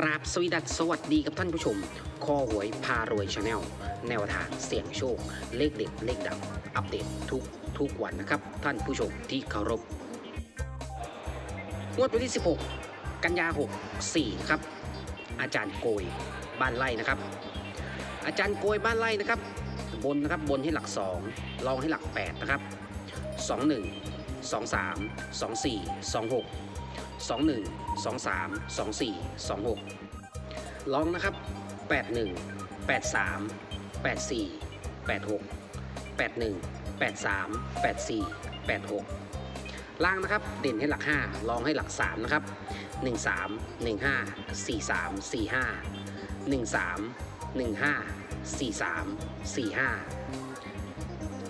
กราบสวีดัสสวัสดีกับท่านผู้ชม คอหวยพารวยชาแนลแนวทางเสี่ยงโชค เลขเด็ดเลขดังอัปเดตทุกทุกวันนะครับ ท่านผู้ชมที่เคารพงวดวันที่ 16 กันยา 64 ครับ อาจารย์โกยบ้านไร่นะครับ อาจารย์โกยบ้านไร่นะครับ บนนะครับบนให้หลัก 2 ลองให้หลัก 8 นะครับ 21 23 24 26 21 23 24 26 ลองนะครับ 81 83 84 86 81 83 84 86 ล่างนะครับ เด่นให้หลัก 5 ลองให้หลัก 3 นะครับ 13 15 43 45 13 15 43 45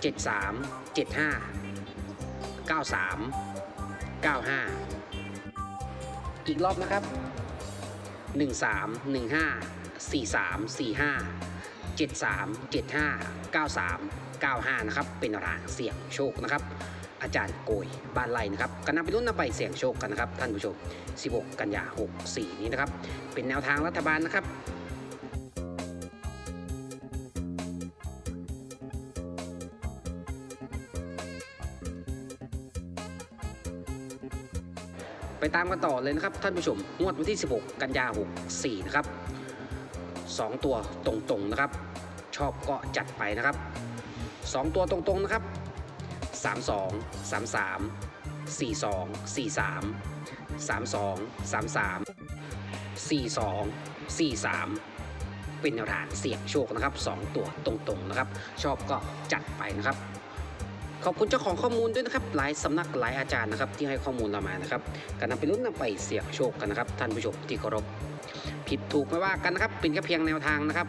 73 75 93 95 อีกรอบนะครับ 13 15 43 45 73 75 93 95 นะครับ เป็นรางเสี่ยงโชคนะครับ อาจารย์โกยบ้านไร่นะครับกันนำไปรุ่นนำไปเสี่ยงโชคกันนะครับ ท่านผู้ชม 16 กันยา 64 นี้นะครับ เป็นแนวทางรัฐบาลนะครับ ไปตามกันต่อเลยนะครับท่านผู้ชมงวดวันที่ 16 กันยา64นะครับ2 ตัวตรงๆนะครับ ชอบก็จัดไปนะครับ 2 ตัวตรงๆนะครับ 32 33 42 43 32 33 42 43เป็นแนวทางเสี่ยงโชคนะครับ 2 ตัวตรงๆนะครับ ชอบก็จัดไปนะครับ ขอบคุณเจ้าของข้อมูลด้วยนะครับ หลายสำนักหลายอาจารย์นะครับ ที่ให้ข้อมูลเรามานะครับการนำไปลุ้นนำไปเสี่ยงโชคกันนะครับ ท่านผู้ชมที่เคารพผิดถูกไม่ว่ากันนะครับ เป็นแค่เพียงแนวทางนะครับ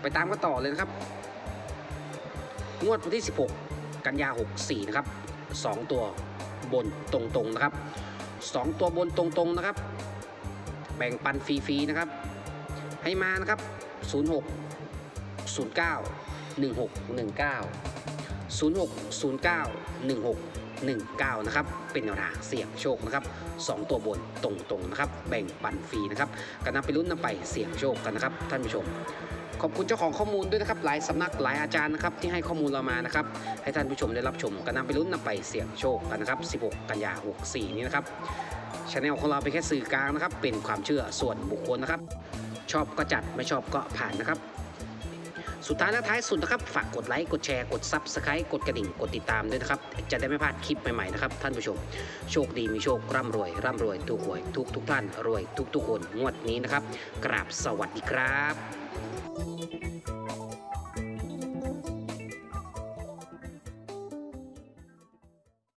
ไปตามกันต่อเลยนะครับ งวดวันที่ 16 กันยา 64 นะครับ 2 ตัวบนตรงๆนะครับ 2 ตัวบนตรงๆนะครับ แบ่งปันฟรีๆนะครับ ให้มานะครับ 06 09 16 19 06 09 16 19 นะครับ เป็นแนวทางเสี่ยงโชคนะครับ 2 ตัวบนตรงๆนะครับ แบ่งปันฟรีนะครับกันนำไปลุ้นนำไปเสี่ยงโชคกันนะครับ ท่านผู้ชม ขอบคุณเจ้าของข้อมูลด้วยนะครับ หลายสำนักหลายอาจารย์นะครับที่ให้ข้อมูลเรามานะครับให้ท่านผู้ชมได้รับชมกันนำไปลุ้นนำไปเสี่ยงโชคกันนะครับ 16 กันยา64 นี้นะครับช anel ของเราเป็นแค่สื่อกลางนะครับ เป็นความเชื่อส่วนบุคคลนะครับ ชอบก็จัดไม่ชอบก็ผ่านนะครับ สุดท้ายและท้ายสุดนะครับ ฝากกดไลค์ กดแชร์ กด Subscribe กดกระดิ่ง กดติดตามด้วยนะครับ จะได้ไม่พลาดคลิปใหม่ๆนะครับท่านผู้ชม โชคดีมีโชค ร่ำรวย ร่ำรวยถูกหวย ทุกทุกท่าน รวยทุกทุกคน งวดนี้นะครับ กราบสวัสดีครับ